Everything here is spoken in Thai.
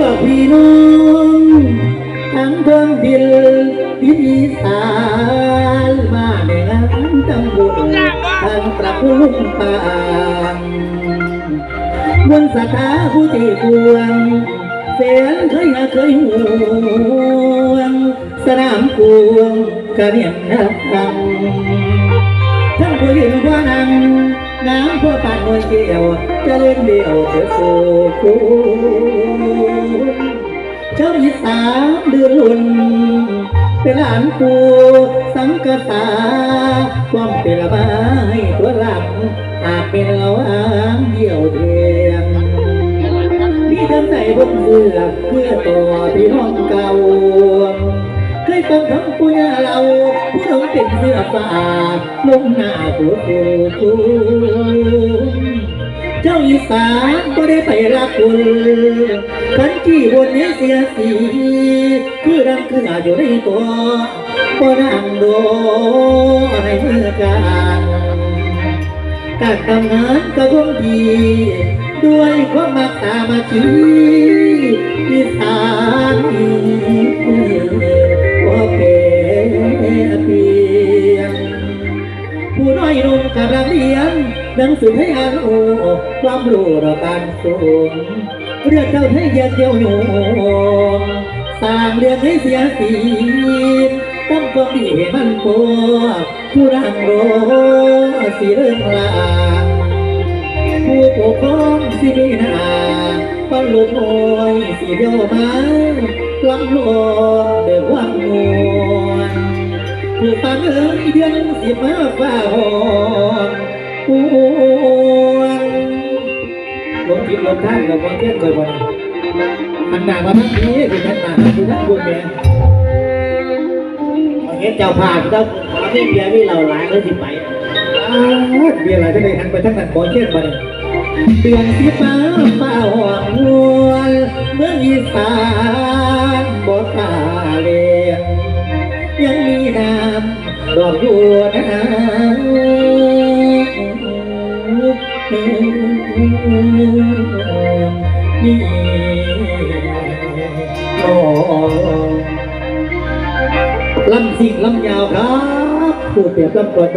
วกพี่น้องทั้งเพิ่งดินพิธีสารมาในงานตำบุญทางประพุ่มปางมนต์สถาผู้ที่กวงเสียงเคยเคยห่วงสนามกวงกระเนียนนับฟังทั้งผู้ยืนว่านังน้ำพ่อปานมวยเกี่ยวจะเล่นเดียวเธอสู่คุณเจ้าอี สานเดือนลุ่นเป็นหลานปูสังกษาความเป็นละไม้ตัวหลังหากเป็นเราอางเดี่ยวเทียงมีทั้งใส่บนเสือเพื่อตัวพี่น้องเก่าเคยฟังคำปุยาเราผู้น้องเป็นเสื้อฟ้าลงหน้าตัวกูกูเจ้าอีสานก็ได้ไปรักคุณ ที่บนนี้เสียสีคือรังคืออาอยู่ในตัวก็นั่งโดในเมื่อการการทำงานก็คงดีด้วยความมักตามาชีอีสานว่าเป็นเพียงผู้น้อยนุ่มกำลังเรียนหนังสือให้อ่านโอความรู้ระการสูง เรื่องเจ้าให้เยียดเยียวโยงสร้างเรื่องให้เสียสีตั้งความดีให้มันโกผู้รังโรสีเรื่องลาผู้ปกครองสิมีนาปันลูกน้อยสิเดียวมาลำลเดือว่างงวนผู้ฟังเอ้ยเดือนสิมาฟ้าหอนป ลงทิพย์ลงท่านกับวันเที่ยงก่อนวันมันหนามาทั้งนี้คือมันหนาทั้งทั้งบุญแม่ยเห็นเจ้าภาพเจ้าเล่นเบียร์นี่เราหลายแล้วสิไปเบียร์อะไรจะได้หันไปทั้งนั้นบอลเช่นมาเนี่ยเดือนที่ฟ้าฟ้าห่วงนวลเมื่ออีสานบ่ตาเลยังมีน้ำดอกอยู่นะนี่ ลำสิงลำยาวครับผู้เปรียบลำกล